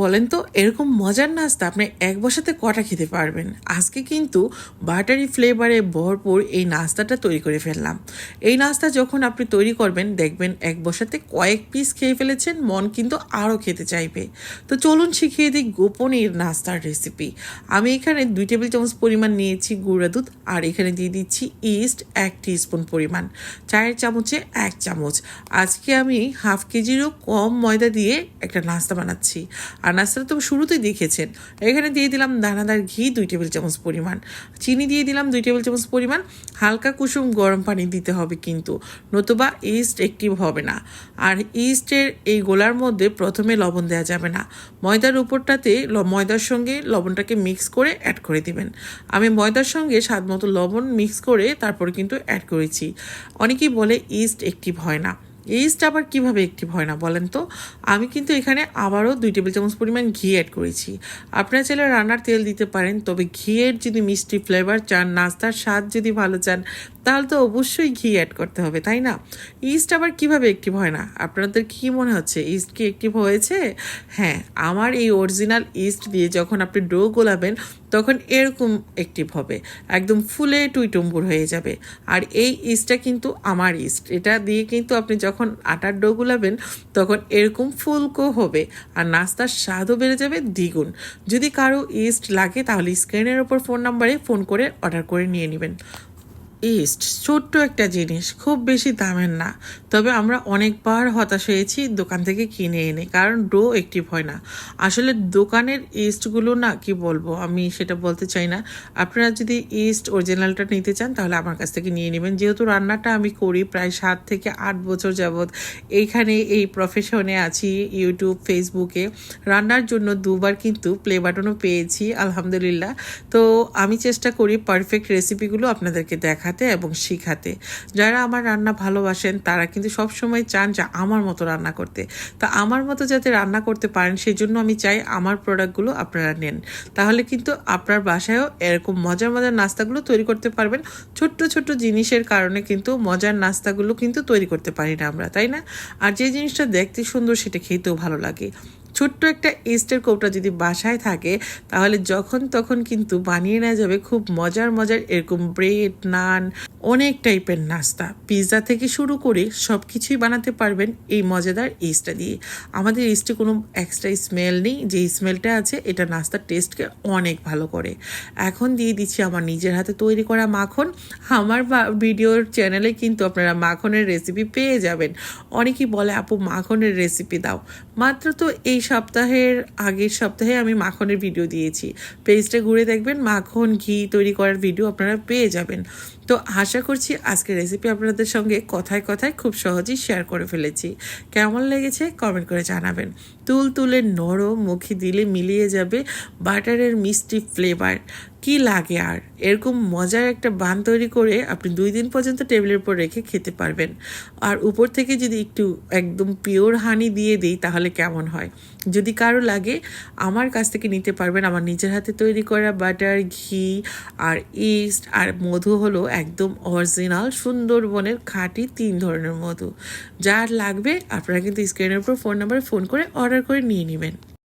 বলেন তো, এরকম মজার নাস্তা আপনি এক বসাতে কটা খেতে পারবেন? আজকে কিন্তু বাটারি ফ্লেভারে ভরপুর এই নাস্তাটা তৈরি করে ফেললাম। এই নাস্তা যখন আপনি তৈরি করবেন, দেখবেন এক বসাতে কয়েক পিস খেয়ে ফেলেছেন, মন কিন্তু আরও খেতে চাইবে। তো চলুন শিখিয়ে দিই গোপন এই নাস্তার রেসিপি আমি এখানে দুই টেবিল চামচ পরিমাণ নিয়েছি গুঁড়া দুধ আর এখানে দিয়ে দিচ্ছি ইস্ট এক স্পুন পরিমাণ। চায়ের চামচে এক চামচ। আজকে আমি হাফ কেজিরও কম ময়দা দিয়ে একটা নাস্তা বানাচ্ছি। আর নাস্তাটা তো শুরুতেই দেখেছেন। এখানে দিয়ে দিলাম দানাদার ঘি দুই টেবিল চামচ পরিমাণ। চিনি দিয়ে দিলাম দুই টেবিল চামচ পরিমাণ। হালকা কুসুম গরম পানি দিতে হবে কিন্তু, নতুবা ইস্ট অ্যাক্টিভ হবে না। আর ইস্টের এই গোলার মধ্যে প্রথমে লবণ দেওয়া যাবে না। ময়দার উপরটাতে ময়দার সঙ্গে লবণটাকে মিক্স করে অ্যাড করে দিবেন। আমি ময়দার সঙ্গে স্বাদ মতো লবণ মিক্স করে তারপর কিন্তু অ্যাড করেছি। অনেকেই বলে ইস্ট অ্যাক্টিভ হয় না। ইস্ট আবার কীভাবে অ্যাক্টিভ হয় না বলেন তো? আমি কিন্তু এখানে আবারও দুই টেবিল চামচ পরিমাণ ঘি অ্যাড করেছি। আপনারা চাইলে রান্নার তেল দিতে পারেন, তবে ঘিয়ের যদি মিষ্টি ফ্লেভার চান, নাস্তার স্বাদ যদি ভালো চান, তাহলে তো অবশ্যই ঘি অ্যাড করতে হবে, তাই না? ইস্ট আবার কীভাবে অ্যাক্টিভ হয় না? আপনাদের কি মনে হচ্ছে ইস্ট কি অ্যাক্টিভ হয়েছে? হ্যাঁ আমার এই অরিজিনাল ইস্ট দিয়ে যখন আপনি ডো গোলাবেন, তখন এরকম অ্যাক্টিভ হবে, একদম ফুলে টুইটুম্বুর হয়ে যাবে। আর এই ইস্টটা কিন্তু আমার ইস্ট এটা দিয়ে কিন্তু আপনি যখন আটার ডো গুলাবেন, তখন এরকম ফুলকো হবে আর নাস্তার স্বাদও বেড়ে যাবে দ্বিগুণ। যদি কারও ইস্ট লাগে, তাহলে স্ক্রিনের ওপর ফোন নাম্বারে ফোন করে অর্ডার করে নিয়ে নেবেন। ইস্ট ছোট্ট একটা জিনিস, খুব বেশি দামের না। তবে আমরা অনেকবার হতাশ হয়েছি দোকান থেকে কিনে এনে, কারণ ডো অ্যাক্টিভ হয় না। আসলে দোকানের ইস্টগুলো না, কি বলব, আমি সেটা বলতে চাই না। আপনারা যদি ইস্ট অরিজিনালটা নিতে চান, তাহলে আমার কাছ থেকে নিয়ে নেবেন। যেহেতু রান্নাটা আমি করি প্রায় সাত থেকে আট বছর যাবৎ, এইখানে এই প্রফেশনে আছি ইউটিউব ফেসবুকে রান্নার জন্য দুবার কিন্তু প্লে বাটনও পেয়েছি, আলহামদুলিল্লাহ। তো আমি চেষ্টা করি পারফেক্ট রেসিপিগুলো আপনাদেরকে দেখাতে এবং শিখাতে। যারা আমার রান্না ভালোবাসেন, তারা কিন্তু সবসময় চান যে আমার মতো রান্না করতে। তা আমার মতো যাতে রান্না করতে পারেন সেই জন্য আমি চাই আমার প্রোডাক্টগুলো আপনারা নেন। তাহলে কিন্তু আপনার বাসায়ও এরকম মজার মজার নাস্তাগুলো তৈরি করতে পারবেন। ছোট্ট ছোট্ট জিনিসের কারণে কিন্তু মজার নাস্তাগুলো কিন্তু তৈরি করতে পারি না আমরা, তাই না? আর যে জিনিসটা দেখতে সুন্দর, সেটা খেতেও ভালো লাগে। ছোট্ট একটা ইস্টের কৌটা যদি বাসায় থাকে, তাহলে যখন তখন কিন্তু বানিয়ে নেওয়া যাবে খুব মজার মজার এরকম ব্রেড নান অনেক টাইপের নাস্তা। পিৎজা থেকে শুরু করে সব কিছুই বানাতে পারবেন এই মজাদার ইস্টটা দিয়ে। আমাদের ইস্টে কোনো এক্সট্রা স্মেল নেই, যে স্মেলটা আছে, এটা নাস্তার টেস্টকে অনেক ভালো করে। এখন দিয়ে দিচ্ছি আমার নিজের হাতে তৈরি করা মাখন। আমার ভিডিওর চ্যানেলে কিন্তু আপনারা মাখনের রেসিপি পেয়ে যাবেন। অনেকেই বলে, আপু, মাখনের রেসিপি দাও। মাত্র তো এই সপ্তাহের আগের সপ্তাহে আমি মাখনের ভিডিও দিয়েছি। পেজটা ঘুরে দেখবেন, মাখন, ঘি তৈরি করার ভিডিও আপনারা পেয়ে যাবেন। তো আশা করছি আজকের রেসিপি আপনাদের সঙ্গে কথায় কথায় খুব সহজেই শেয়ার করে ফেলেছি। কেমন লেগেছে কমেন্ট করে জানাবেন। তুল তুলে নরম মুখে দিলে মিলিয়ে যাবে বাটারের মিষ্টি ফ্লেভার কি লাগে আর? এরকম মজার একটা বান তৈরি করে আপনি দুই দিন পর্যন্ত টেবিলের উপর রেখে খেতে পারবেন। আর উপর থেকে যদি একটু একদম পিওর হানি দিয়ে দিই, তাহলে কেমন হয়? যদি কারও লাগে, আমার কাছ থেকে নিতে পারবেন। আমার নিজের হাতে তৈরি করা বাটার, ঘি, আর ইস্ট, আর মধু হলো একদম অরিজিনাল সুন্দরবনের খাঁটি তিন ধরনের মধু। যার লাগবে, আপনারা কিন্তু স্ক্রিনের উপর ফোন নাম্বারে ফোন করে অর্ডার করে নিয়ে নেবেন।